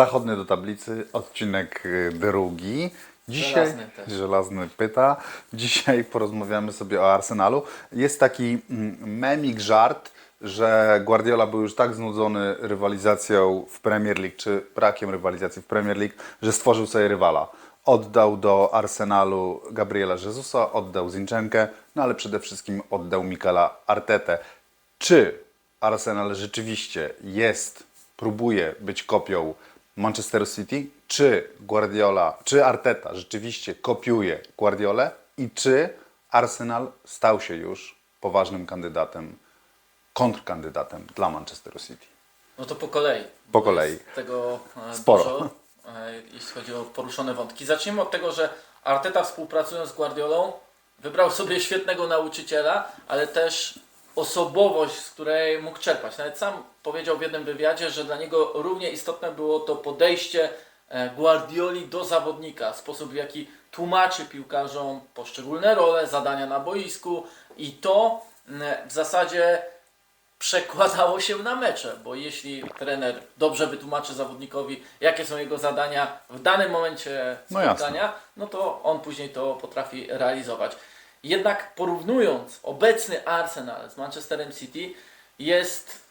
Zachodny do tablicy, odcinek y, drugi. Dzisiaj Żelazny też. żelazny pyta. Dzisiaj porozmawiamy sobie o Arsenalu. Jest taki mm, memik żart, że Guardiola był już tak znudzony rywalizacją w Premier League, czy brakiem rywalizacji w Premier League, że stworzył sobie rywala. Oddał do Arsenalu Gabriela Jezusa, oddał Zinchenkę, no ale przede wszystkim oddał Mikela Artetę. Czy Arsenal rzeczywiście jest, próbuje być kopią Manchesteru City? Czy Guardiola, czy Arteta rzeczywiście kopiuje Guardiolę? I czy Arsenal stał się już poważnym kandydatem, kontrkandydatem dla Manchesteru City? No to po kolei. Po kolei. Tego e, Sporo. Dużo, e, jeśli chodzi o poruszone wątki. Zacznijmy od tego, że Arteta współpracując z Guardiolą wybrał sobie świetnego nauczyciela, ale też osobowość, z której mógł czerpać. Nawet sam powiedział w jednym wywiadzie, że dla niego równie istotne było to podejście e, Guardioli do zawodnika, sposób w jaki tłumaczy piłkarzom poszczególne role, zadania na boisku i to w zasadzie przekładało się na mecze, bo jeśli trener dobrze wytłumaczy zawodnikowi, jakie są jego zadania w danym momencie No spotkania, no to on później to potrafi realizować. Jednak porównując obecny Arsenal z Manchesterem City, jest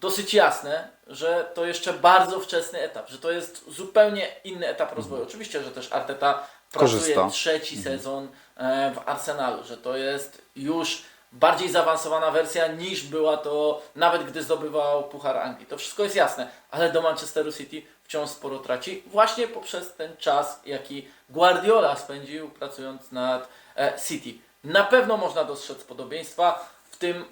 dosyć jasne, że to jeszcze bardzo wczesny etap, że to jest zupełnie inny etap rozwoju. Oczywiście, że też Arteta pracuje Korzysta. trzeci sezon e, w Arsenalu, że to jest już bardziej zaawansowana wersja niż była to nawet gdy zdobywał Puchar Anglii. To wszystko jest jasne, ale do Manchesteru City wciąż sporo traci właśnie poprzez ten czas, jaki Guardiola spędził pracując nad City. Na pewno można dostrzec podobieństwa w tym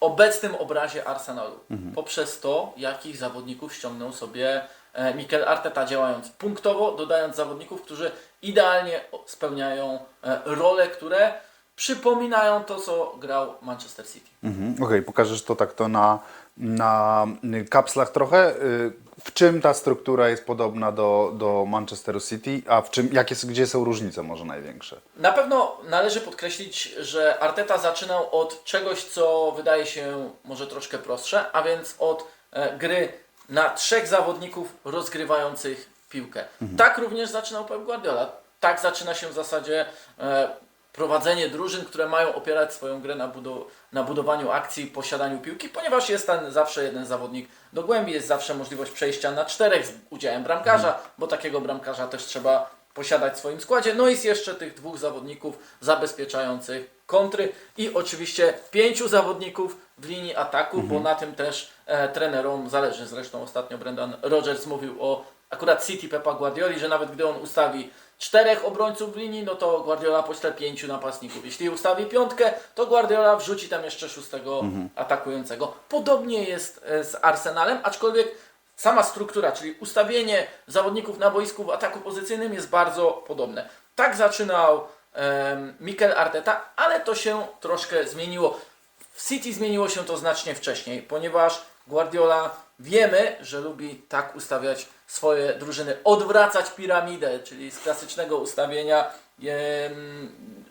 obecnym obrazie Arsenalu poprzez to, jakich zawodników ściągnął sobie e, Mikel Arteta działając punktowo, dodając zawodników, którzy idealnie spełniają e, role, które przypominają to, co grał Manchester City. Mhm. Okej, pokażesz to tak to na, na y, kapslach trochę. Y, W czym ta struktura jest podobna do, do Manchesteru City, a w czym, jakie, gdzie są różnice może największe? Na pewno należy podkreślić, że Arteta zaczynał od czegoś, co wydaje się może troszkę prostsze, a więc od e, gry na trzech zawodników rozgrywających piłkę. Tak również zaczynał Pep Guardiola. Tak zaczyna się w zasadzie e, prowadzenie drużyn, które mają opierać swoją grę na, budu- na budowaniu akcji, posiadaniu piłki, ponieważ jest tam zawsze jeden zawodnik do głębi, jest zawsze możliwość przejścia na czterech z udziałem bramkarza, bo takiego bramkarza też trzeba posiadać w swoim składzie. No i jest jeszcze tych dwóch zawodników zabezpieczających kontry i oczywiście pięciu zawodników w linii ataku, bo na tym też e, trenerom zależy. Zresztą ostatnio Brendan Rodgers mówił o akurat City Pepa Guardioli, że nawet gdy on ustawi czterech obrońców w linii, no to Guardiola pośle pięciu napastników. Jeśli ustawi piątkę, to Guardiola wrzuci tam jeszcze szóstego atakującego. Podobnie jest e, z Arsenalem, aczkolwiek sama struktura, czyli ustawienie zawodników na boisku w ataku pozycyjnym jest bardzo podobne. Tak zaczynał em, Mikel Arteta, ale to się troszkę zmieniło. W City zmieniło się to znacznie wcześniej, ponieważ Guardiola wiemy, że lubi tak ustawiać swoje drużyny, odwracać piramidę, czyli z klasycznego ustawienia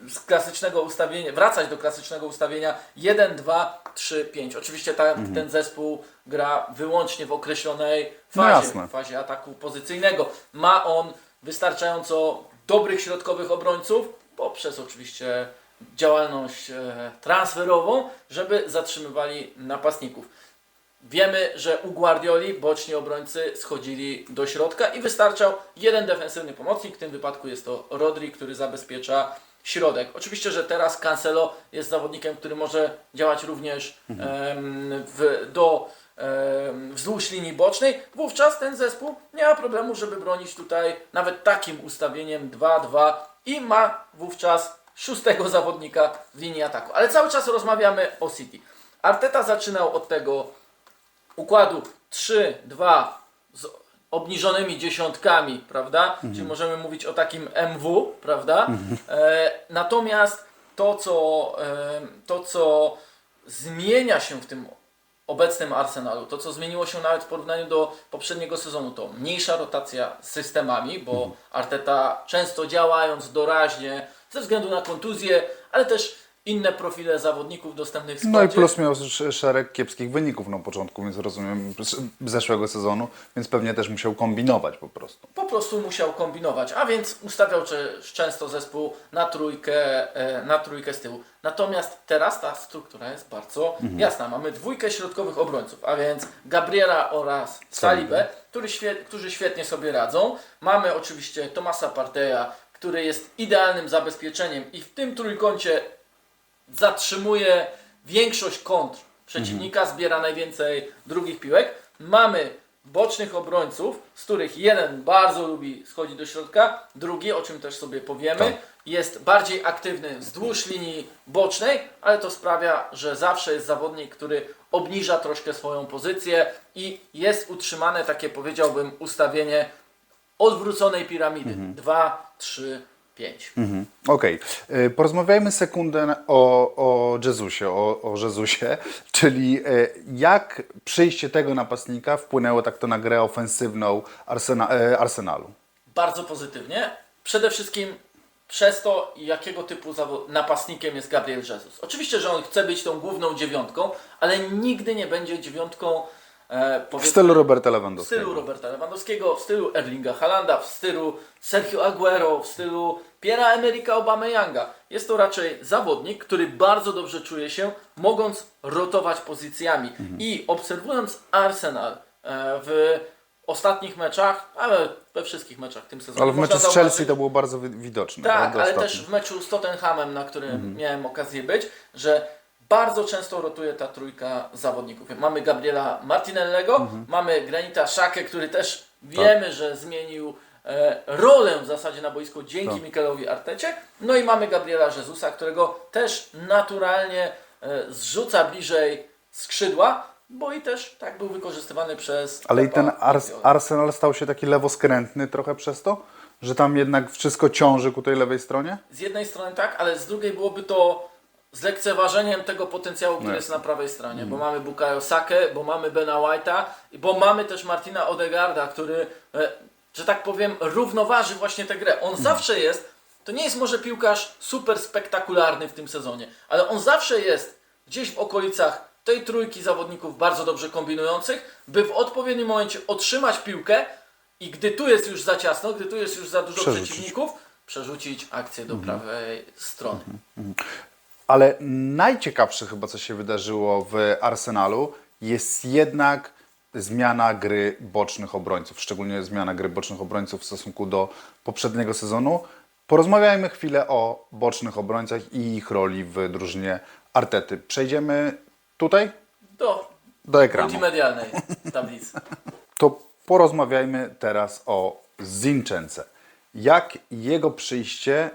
z klasycznego ustawienia, wracać do klasycznego ustawienia 1, 2, 3, 5. Oczywiście ta, ten zespół gra wyłącznie w określonej No fazie, jasne. w fazie ataku pozycyjnego. Ma on wystarczająco dobrych środkowych obrońców, poprzez oczywiście działalność e, transferową, żeby zatrzymywali napastników. Wiemy, że u Guardioli boczni obrońcy schodzili do środka i wystarczał jeden defensywny pomocnik, w tym wypadku jest to Rodri, który zabezpiecza środek. Oczywiście, że teraz Cancelo jest zawodnikiem, który może działać również em, w, do em, wzdłuż linii bocznej. Wówczas ten zespół nie ma problemu, żeby bronić tutaj nawet takim ustawieniem 2-2 i ma wówczas szóstego zawodnika w linii ataku. Ale cały czas rozmawiamy o City. Arteta zaczynał od tego układu 3-2 z obniżonymi dziesiątkami, prawda? Czyli możemy mówić o takim MW, prawda? E, natomiast to co, e, to, co zmienia się w tym obecnym Arsenalu, to co zmieniło się nawet w porównaniu do poprzedniego sezonu, to mniejsza rotacja systemami, bo Arteta często działając doraźnie ze względu na kontuzję, ale też inne profile zawodników dostępnych w No i składzie. plus miał sz- szereg kiepskich wyników na początku, więc rozumiem, zeszłego sezonu, więc pewnie też musiał kombinować po prostu. po prostu musiał kombinować, a więc ustawiał często zespół na trójkę, e, na trójkę z tyłu. Natomiast teraz ta struktura jest bardzo jasna. Mamy dwójkę środkowych obrońców, a więc Gabriela oraz Salibę, który którzy świetnie sobie radzą. Mamy oczywiście Tomasa Parteja, który jest idealnym zabezpieczeniem i w tym trójkącie zatrzymuje większość kontr przeciwnika, zbiera najwięcej drugich piłek. Mamy bocznych obrońców, z których jeden bardzo lubi schodzić do środka, drugi, o czym też sobie powiemy, Tak. jest bardziej aktywny wzdłuż linii bocznej, ale to sprawia, że zawsze jest zawodnik, który obniża troszkę swoją pozycję i jest utrzymane takie powiedziałbym ustawienie odwróconej piramidy. 2, 3, 5. Mhm. Okej, Y, porozmawiajmy sekundę o, o Jezusie, o, o Jezusie, czyli y, jak przyjście tego napastnika wpłynęło tak to na grę ofensywną Arsena, y, Arsenalu? bardzo pozytywnie. Przede wszystkim przez to, jakiego typu napastnikiem jest Gabriel Jesus. Oczywiście, że on chce być tą główną dziewiątką, ale nigdy nie będzie dziewiątką e, W powiedzmy, stylu Roberta w Lewandowskiego. stylu Roberta Lewandowskiego, w stylu Erlinga Halanda, w stylu Sergio Aguero, w stylu Piera Emerika Aubameyanga. Jest to raczej zawodnik, który bardzo dobrze czuje się, mogąc rotować pozycjami. I obserwując Arsenal e, w ostatnich meczach, ale we wszystkich meczach w tym sezonie. Ale w meczu z Chelsea to było bardzo wi- widoczne. tak, ale też w meczu z Tottenhamem, na którym Mhm. miałem okazję być, że bardzo często rotuje ta trójka zawodników. Mamy Gabriela Martinellego, Mhm. mamy Granita Szakę, który też Tak. wiemy, że zmienił e, rolę w zasadzie na boisku dzięki Tak. Mikelowi Artecie. No i mamy Gabriela Jezusa, którego też naturalnie e, zrzuca bliżej skrzydła, bo i też tak był wykorzystywany przez Ale i ten Ars. Arsenal stał się taki lewoskrętny trochę przez to, że tam jednak wszystko ciąży ku tej lewej stronie? Z jednej strony tak, ale z drugiej byłoby to z lekceważeniem tego potencjału, który jest na prawej stronie, Mm. bo mamy Bukayo Sakę, bo mamy Bena White'a, bo mamy też Martina Odegarda, który, e, że tak powiem, równoważy właśnie tę grę. Mm. On zawsze jest, to nie jest może piłkarz super spektakularny w tym sezonie, ale on zawsze jest gdzieś w okolicach tej trójki zawodników bardzo dobrze kombinujących, by w odpowiednim momencie otrzymać piłkę i gdy tu jest już za ciasno, gdy tu jest już za dużo Przerzucić. przeciwników, przerzucić akcję do prawej strony. Ale najciekawsze chyba, co się wydarzyło w Arsenalu, jest jednak zmiana gry bocznych obrońców, szczególnie zmiana gry bocznych obrońców w stosunku do poprzedniego sezonu. Porozmawiajmy chwilę o bocznych obrońcach i ich roli w drużynie Artety. Przejdziemy tutaj Do do ekranu. multimedialnej tablicy. To porozmawiajmy teraz o Zinczence. Jak jego przyjście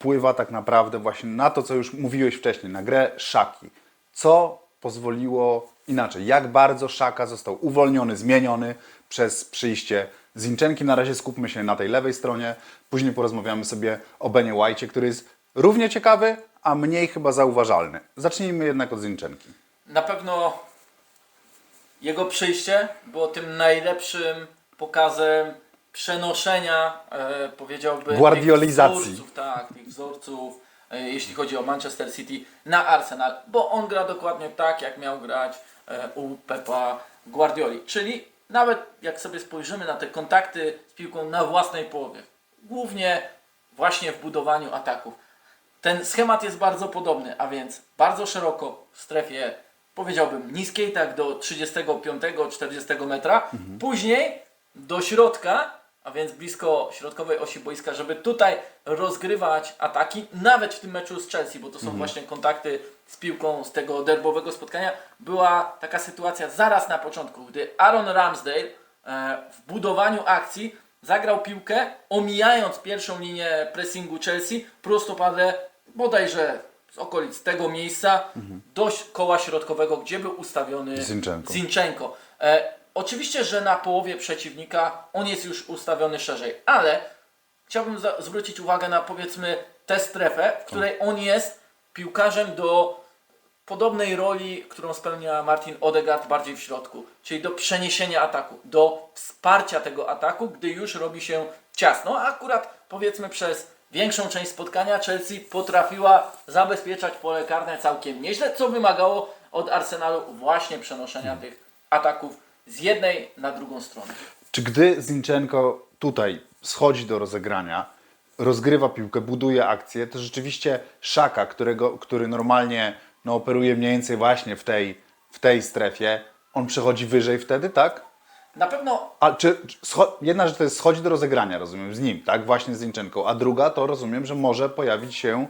wpływa tak naprawdę właśnie na to, co już mówiłeś wcześniej, na grę Szaki. Co pozwoliło inaczej? Jak bardzo Szaka został uwolniony, zmieniony przez przyjście Zinczenki? Na razie skupmy się na tej lewej stronie. Później porozmawiamy sobie o Benie White'cie, który jest równie ciekawy, a mniej chyba zauważalny. Zacznijmy jednak od Zinczenki. Na pewno jego przyjście było tym najlepszym pokazem przenoszenia, e, powiedziałbym, Guardiolizacji. tych wzorców, tak, tych wzorców, e, jeśli chodzi o Manchester City, na Arsenal, bo on gra dokładnie tak, jak miał grać e, u Pepa Guardioli. Czyli nawet jak sobie spojrzymy na te kontakty z piłką na własnej połowie, głównie właśnie w budowaniu ataków, ten schemat jest bardzo podobny, a więc bardzo szeroko w strefie, powiedziałbym, niskiej, tak do 35-40 metra. Później do środka, a więc blisko środkowej osi boiska, żeby tutaj rozgrywać ataki, nawet w tym meczu z Chelsea, bo to są właśnie kontakty z piłką z tego derbowego spotkania. Była taka sytuacja zaraz na początku, gdy Aaron Ramsdale e, w budowaniu akcji zagrał piłkę, omijając pierwszą linię pressingu Chelsea, prostopadle bodajże z okolic tego miejsca do ś- koła środkowego, gdzie był ustawiony Zinchenko. Zinchenko. Oczywiście, że na połowie przeciwnika on jest już ustawiony szerzej, ale chciałbym zwrócić uwagę na powiedzmy tę strefę, w której on jest piłkarzem do podobnej roli, którą spełnia Martin Odegaard bardziej w środku, czyli do przeniesienia ataku, do wsparcia tego ataku, gdy już robi się ciasno, a akurat powiedzmy przez większą część spotkania Chelsea potrafiła zabezpieczać pole karne całkiem nieźle, co wymagało od Arsenalu właśnie przenoszenia tych ataków z jednej na drugą stronę. Czy gdy Zinchenko tutaj schodzi do rozegrania, rozgrywa piłkę, buduje akcję, to rzeczywiście Szaka, którego, który normalnie no, operuje mniej więcej właśnie w tej, w tej strefie, on przechodzi wyżej wtedy, tak? Na pewno A czy, jedna rzecz to jest schodzi do rozegrania, rozumiem, z nim, tak? Właśnie z Zinchenką, a druga to rozumiem, że może pojawić się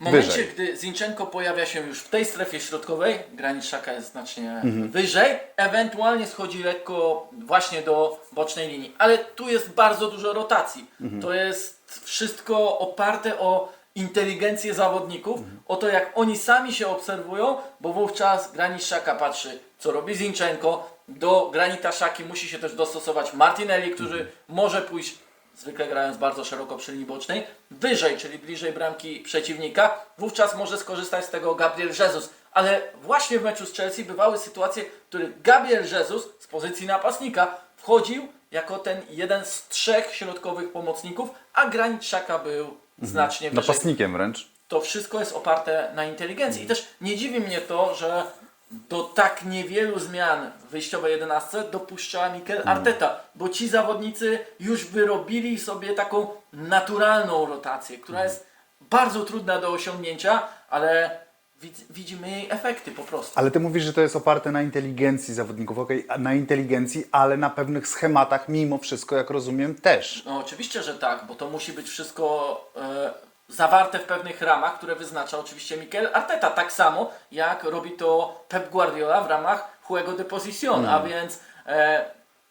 momencie, Wyżej. gdy Zinchenko pojawia się już w tej strefie środkowej, granic szaka jest znacznie Mhm. wyżej, ewentualnie schodzi lekko właśnie do bocznej linii. Ale tu jest bardzo dużo rotacji. Mhm. To jest wszystko oparte o inteligencję zawodników, Mhm. o to jak oni sami się obserwują, bo wówczas granic szaka patrzy, co robi Zinchenko. Do granita szaki musi się też dostosować Martinelli, który może pójść zwykle grając bardzo szeroko przy linii bocznej, wyżej, czyli bliżej bramki przeciwnika, wówczas może skorzystać z tego Gabriel Jesus. Ale właśnie w meczu z Chelsea bywały sytuacje, w których Gabriel Jesus z pozycji napastnika wchodził jako ten jeden z trzech środkowych pomocników, a Granit Xhaka był znacznie wyżej napastnikiem wręcz. to wszystko jest oparte na inteligencji. I też nie dziwi mnie to, że do tak niewielu zmian w wyjściowej 11 dopuszcza Mikel Arteta, bo ci zawodnicy już wyrobili sobie taką naturalną rotację, która jest bardzo trudna do osiągnięcia, ale widz, widzimy jej efekty po prostu. Ale ty mówisz, że to jest oparte na inteligencji zawodników, okej, a na inteligencji, ale na pewnych schematach mimo wszystko, jak rozumiem, też. No oczywiście, że tak, bo to musi być wszystko e, zawarte w pewnych ramach, które wyznacza oczywiście Mikel Arteta. Tak samo jak robi to Pep Guardiola w ramach Juego de Posición, a więc e,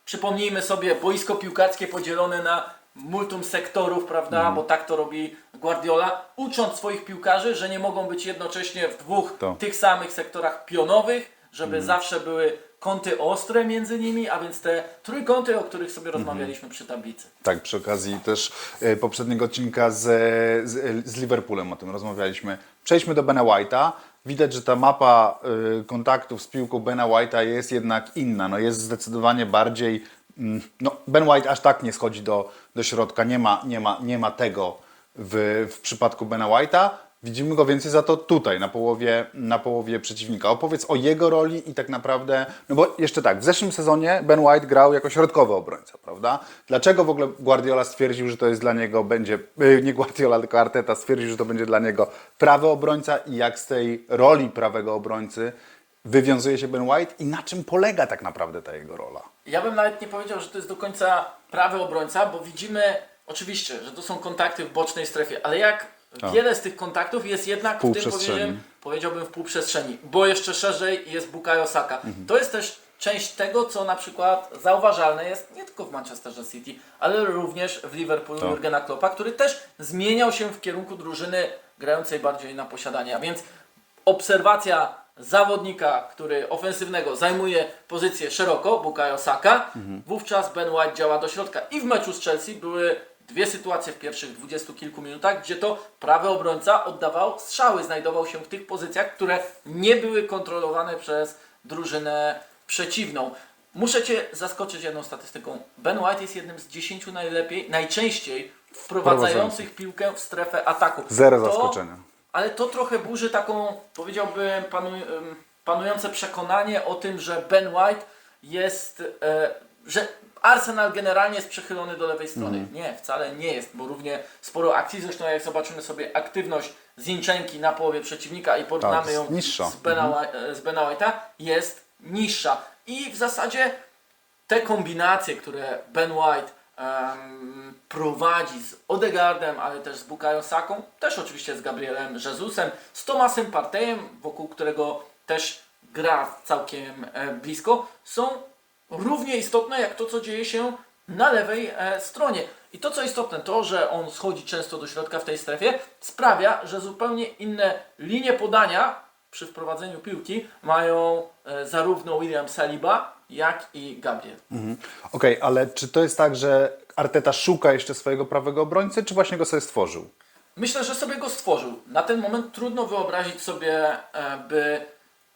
przypomnijmy sobie boisko piłkarskie podzielone na multum sektorów, prawda, bo tak to robi Guardiola, ucząc swoich piłkarzy, że nie mogą być jednocześnie w dwóch To. tych samych sektorach pionowych, żeby zawsze były kąty ostre między nimi, a więc te trójkąty, o których sobie rozmawialiśmy przy tablicy. Tak, przy okazji też e, poprzedniego odcinka z, z, z Liverpoolem o tym rozmawialiśmy. Przejdźmy do Bena White'a. Widać, że ta mapa e, kontaktów z piłką Bena White'a jest jednak inna. No jest zdecydowanie bardziej. mm, No, ben White aż tak nie schodzi do, do środka. Nie ma, nie ma, nie ma tego w, w przypadku Bena White'a. Widzimy go więcej za to tutaj, na połowie, na połowie przeciwnika. Opowiedz o jego roli i tak naprawdę, no bo jeszcze tak, w zeszłym sezonie Ben White grał jako środkowy obrońca, prawda? Dlaczego w ogóle Guardiola stwierdził, że to jest dla niego będzie, y, nie Guardiola, tylko Arteta stwierdził, że to będzie dla niego prawy obrońca i jak z tej roli prawego obrońcy wywiązuje się Ben White i na czym polega tak naprawdę ta jego rola? Ja bym nawet nie powiedział, że to jest do końca prawy obrońca, bo widzimy oczywiście, że to są kontakty w bocznej strefie, ale jak wiele z tych kontaktów jest jednak w tym powiedziałem, powiedziałbym w półprzestrzeni, bo jeszcze szerzej jest Bukayo Saka. To jest też część tego, co na przykład zauważalne jest nie tylko w Manchesterze City, ale również w Liverpoolu Tak. Jurgena Kloppa, który też zmieniał się w kierunku drużyny grającej bardziej na posiadanie. A więc obserwacja zawodnika, który ofensywnego zajmuje pozycję szeroko, Bukayo Saka, wówczas Ben White działa do środka. I w meczu z Chelsea były dwie sytuacje w pierwszych dwudziestu kilku minutach, gdzie to prawy obrońca oddawał strzały, znajdował się w tych pozycjach, które nie były kontrolowane przez drużynę przeciwną. Muszę Cię zaskoczyć jedną statystyką. Ben White jest jednym z dziesięciu najlepiej, najczęściej wprowadzających piłkę w strefę ataku. Zero To- zaskoczenia. ale to trochę burzy taką, powiedziałbym, panu, panujące przekonanie o tym, że Ben White jest, e, że Arsenal generalnie jest przechylony do lewej strony. Mhm. Nie, wcale nie jest, bo równie sporo akcji, zresztą jak zobaczymy sobie aktywność Zinczenki na połowie przeciwnika i porównamy Tak, ją niższa. z Bena, e, z Bena White'a, jest niższa. I w zasadzie te kombinacje, które Ben White em, prowadzi z Odegaardem, ale też z Bukayo Saką, też oczywiście z Gabrielem Jezusem, z Tomasem Partejem, wokół którego też gra całkiem e, blisko, są równie istotne jak to, co dzieje się na lewej e, stronie. I to, co istotne, to, że on schodzi często do środka w tej strefie, sprawia, że zupełnie inne linie podania przy wprowadzeniu piłki mają e, zarówno William Saliba, jak i Gabriel. Mhm. Okej, ale czy to jest tak, że Arteta szuka jeszcze swojego prawego obrońcy, czy właśnie go sobie stworzył? Myślę, że sobie go stworzył. Na ten moment trudno wyobrazić sobie, e, by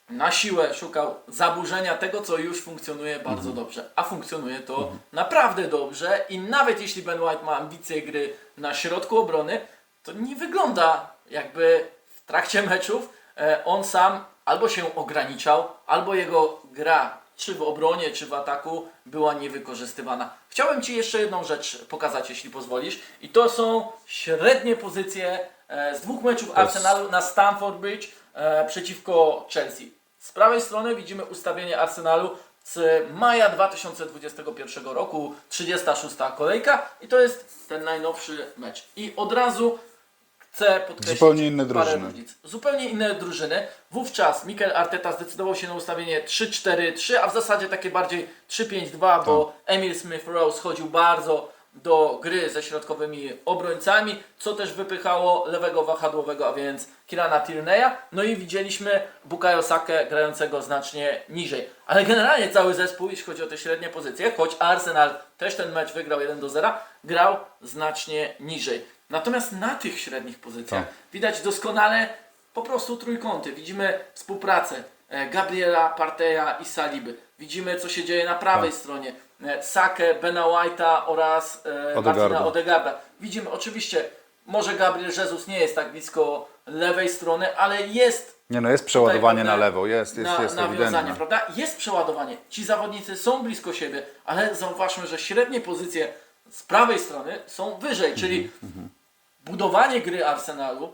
na siłę szukał zaburzenia tego, co już funkcjonuje bardzo dobrze. A funkcjonuje to naprawdę dobrze i nawet jeśli Ben White ma ambicje gry na środku obrony, to nie wygląda jakby w trakcie meczów e, on sam albo się ograniczał, albo jego gra czy w obronie, czy w ataku była niewykorzystywana. Chciałbym Ci jeszcze jedną rzecz pokazać, jeśli pozwolisz. I to są średnie pozycje e, z dwóch meczów Arsenalu na Stamford Bridge e, przeciwko Chelsea. Z prawej strony widzimy ustawienie Arsenalu z maja 2021 roku, 36 kolejka i to jest ten najnowszy mecz. I od razu chcę podkreślić Zupełnie inne parę drużyny. różnic. Zupełnie inne drużyny. Wówczas Mikel Arteta zdecydował się na ustawienie 3-4-3, a w zasadzie takie bardziej 3-5-2, bo Emil Smith-Rowe schodził bardzo do gry ze środkowymi obrońcami, co też wypychało lewego wahadłowego, a więc Kirana Tierney'a. No i widzieliśmy Bukayo Sakę grającego znacznie niżej. Ale generalnie cały zespół, jeśli chodzi o te średnie pozycje, choć Arsenal też ten mecz wygrał 1 do 0, grał znacznie niżej. Natomiast na tych średnich pozycjach Tak. widać doskonale po prostu trójkąty. Widzimy współpracę e, Gabriela, Parteja i Saliby. Widzimy, co się dzieje na prawej Tak. stronie. E, Sakę, Bena White'a oraz e. Martina Odegarda. Widzimy oczywiście, może Gabriel Jesus nie jest tak blisko lewej strony, ale jest Nie no, jest przeładowanie na lewo, jest, jest, na, jest nawiązanie, prawda? Jest przeładowanie. Ci zawodnicy są blisko siebie, ale zauważmy, że średnie pozycje z prawej strony są wyżej, czyli Mhm, budowanie gry Arsenalu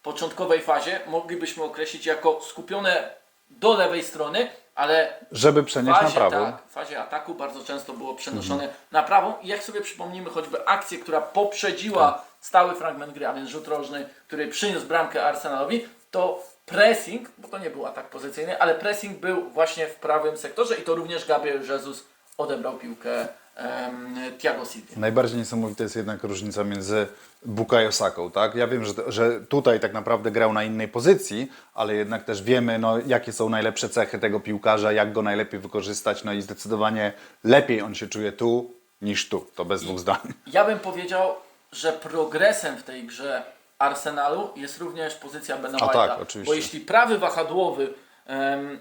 w początkowej fazie moglibyśmy określić jako skupione do lewej strony, ale Żeby przenieść na fazie, prawo. tak, w fazie ataku bardzo często było przenoszone na prawą i jak sobie przypomnimy choćby akcję, która poprzedziła Tak. stały fragment gry, a więc rzut rożny, który przyniósł bramkę Arsenalowi, to pressing, bo to nie był atak pozycyjny, ale pressing był właśnie w prawym sektorze i to również Gabriel Jesus odebrał piłkę em, Thiago Silva. Najbardziej niesamowita jest jednak różnica między Bukayo Saką, tak? Ja wiem, że, że tutaj tak naprawdę grał na innej pozycji, ale jednak też wiemy, no, jakie są najlepsze cechy tego piłkarza, jak go najlepiej wykorzystać, no i zdecydowanie lepiej on się czuje tu niż tu. To bez dwóch zdań. Ja bym powiedział, że progresem w tej grze Arsenalu jest również pozycja Bena White'a. tak, oczywiście. Bo jeśli prawy wahadłowy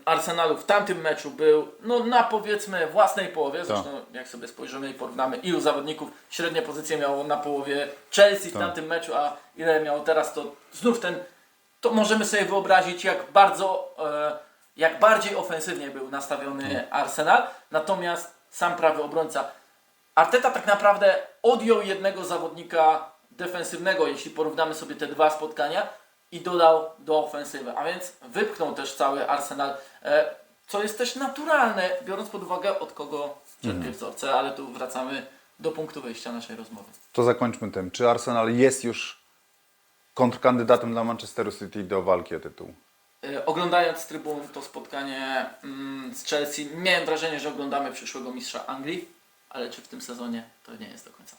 Arsenalu w tamtym meczu był no, na powiedzmy własnej połowie, Tak. zresztą jak sobie spojrzymy i porównamy ilu zawodników średnie pozycje miało na połowie Chelsea w Tak. tamtym meczu, a ile miało teraz, to znów ten, to możemy sobie wyobrazić jak bardzo, e, jak bardziej ofensywnie był nastawiony Tak. Arsenal, natomiast sam prawy obrońca Arteta tak naprawdę odjął jednego zawodnika defensywnego, jeśli porównamy sobie te dwa spotkania i dodał do ofensywy, a więc wypchnął też cały Arsenal, e, co jest też naturalne, biorąc pod uwagę od kogo czerpie wzorce, ale tu wracamy do punktu wyjścia naszej rozmowy. To zakończmy tym. Czy Arsenal jest już kontrkandydatem dla Manchesteru City do walki o tytuł? E, Oglądając z trybun to spotkanie mm, z Chelsea, miałem wrażenie, że oglądamy przyszłego mistrza Anglii, ale czy w tym sezonie to nie jest do końca.